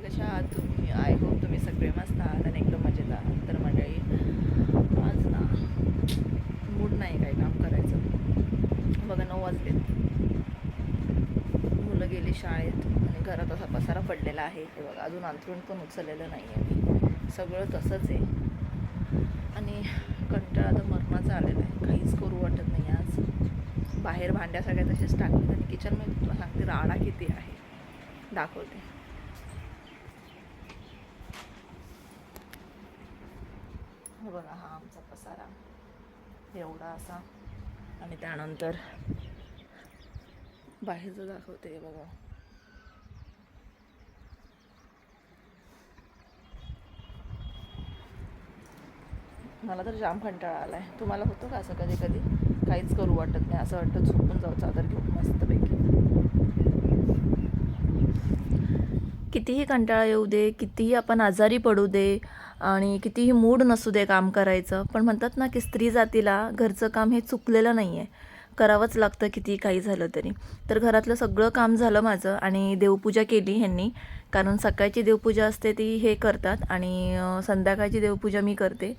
कशा आहात तुम्ही आय होप तुम्ही सगळे मस्त आहात आणि एकदम मजेत आहात. तर मंडळी आज ना मूड नाही काही काम करायचं. बघा नऊ वाजलेत. मुलं गेली शाळेत आणि घरात असा पसारा पडलेला आहे. हे बघा अजून अंथरून पण उचललेलं नाही आहे मी. सगळं तसंच आहे. आणि कंटाळा तर मरणाचा आलेला आहे. काहीच करू वाटत नाही आज. बाहेर भांड्या सगळ्या तसेच टाकलेत आणि किचनमध्ये तुला सांगते राडा किती आहे. दाखवते. हे बघा हा आमचा पसारा. एवढा असा. आणि त्यानंतर बाहेरचं दाखवते हे बघा. मला तर जाम कंटाळा आला आहे तुम्हाला होतं का असं कधी कधी काहीच करू वाटत नाही. असं वाटतं झोपून जाऊ चादर घेऊन मस्तपैकी. कितीही कंटाळा येऊ दे कितीही आपण आजारी पडू दे आणि कितीही मूड नसू दे काम करायचं पण म्हणतात ना की स्त्री जातीला घरचं काम हे चुकलेलं नाही आहे करावंच लागतं किती काही झालं तरी. तर घरातलं सगळं काम झालं माझं आणि देवपूजा केली ह्यांनी. कारण सकाळची देवपूजा असते ती हे करतात आणि संध्याकाळची देवपूजा मी करते.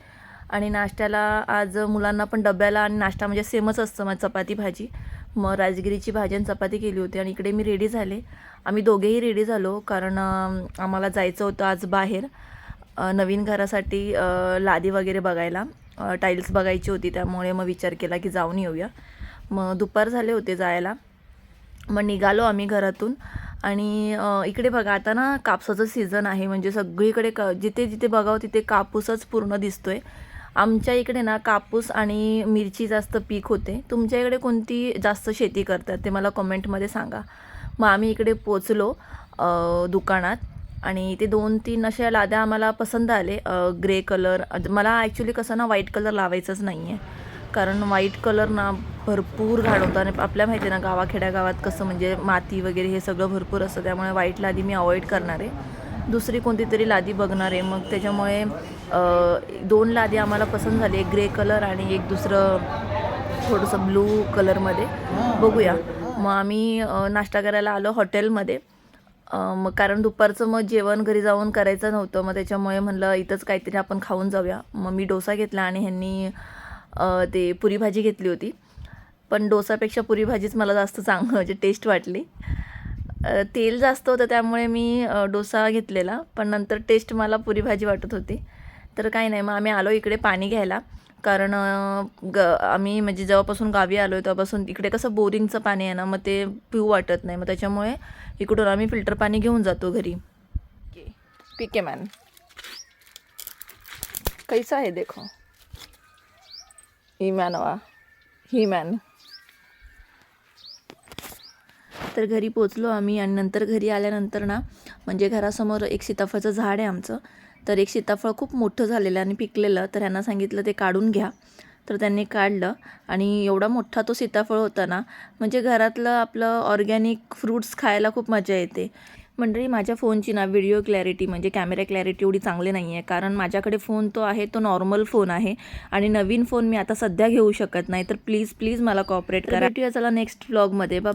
आणि नाश्त्याला आज मुलांना पण डब्याला आणि नाश्ता म्हणजे सेमच असतं मग चपाती भाजी. मग राजगिरीची भाजी आणि चपाती केली होती आणि इकडे मी रेडी झाले. आम्ही दोघेही रेडी झालो कारण आम्हाला जायचं होतं आज बाहेर नवीन घरासाठी लादी वगैरे बघायला. टाईल्स बघायची होती त्यामुळे मग विचार केला की जाऊन येऊया. मग दुपार झाले होते जायला. मग निघालो आम्ही घरातून आणि इकडे बघा आता ना कापसाचं सीझन आहे. म्हणजे सगळीकडे क जिथे जिथे बघावं तिथे कापूसच पूर्ण दिसतो आहे आमच्या इकडे ना कापूस आणि मिरची जास्त पीक होते. तुमच्या इकडे कोणती जास्त शेती करतात ते मला कमेंटमध्ये सांगा. मग आम्ही इकडे पोचलो दुकानात आणि ते दोन तीन अशा लाद्या आम्हाला पसंत आले ग्रे कलर. मला ॲक्च्युली कसं ना व्हाईट कलर लावायचंच नाही आहे कारण व्हाईट कलर ना भरपूर घाणवतं आणि आपल्या माहिती आहे ना गावाखेड्या गावात कसं म्हणजे माती वगैरे हे सगळं भरपूर असतं त्यामुळे व्हाईट लादी मी अवॉइड करणार आहे. दुसरी कोणती तरी लादी बघणार आहे. मग त्याच्यामुळे दोन लादी आम्हाला पसंत झाली. एक ग्रे कलर आणि एक दुसरं थोडंसं ब्लू कलरमध्ये. बघूया. मग आम्ही नाश्ता करायला आलो हॉटेलमध्ये. मग कारण दुपारचं मग जेवण घरी जाऊन करायचं नव्हतं. मग त्याच्यामुळे म्हणलं इथंच काहीतरी आपण खाऊन जाऊया. मग मी डोसा घेतला आणि ह्यांनी ते पुरी भाजी घेतली होती. पण डोसापेक्षा पुरी भाजीच मला जास्त चांगलं म्हणजे टेस्ट वाटली. तेल जास्त होतं त्यामुळे मी डोसा घेतलेला. पण नंतर टेस्ट मला पुरी भाजी वाटत होती. तर काही नाही मग आम्ही आलो इकडे पाणी घ्यायला. कारण ग आम्ही म्हणजे जेव्हापासून गावी आलो आहे तेव्हापासून इकडे कसं बोरिंगचं पाणी आहे ना मग ते पिऊ वाटत नाही. मग त्याच्यामुळे इकडून आम्ही फिल्टर पाणी घेऊन जातो घरी. ठीक आहे मॅन कैसा आहे देखो. ही मॅन वा ही मॅन तर घरी पोचलो आम्ही आणि नंतर घरी आल्यानंतर ना म्हणजे घरासमोर एक सीताफळाचं झाड आहे आमचं. तर एक सीताफळ खूप मोठं झालेलं आणि पिकलेलं तर ह्यांना सांगितलं ते काढून घ्या. तर त्यांनी काढलं आणि एवढा मोठा तो सीताफळ होता ना म्हणजे घरातलं आपलं ऑर्गॅनिक फ्रूट्स खायला खूप मजा येते. मंडळी माझ्या फोनची ना व्हिडिओ क्लॅरिटी म्हणजे कॅमेरा क्लॅरिटी एवढी चांगली नाही आहे कारण माझ्याकडे फोन तो आहे तो नॉर्मल फोन आहे आणि नवीन फोन मी आता सध्या घेऊ शकत नाही. तर प्लीज प्लीज मला कॉपरेट करा. भेटूया चला नेक्स्ट व्लॉगमध्ये बा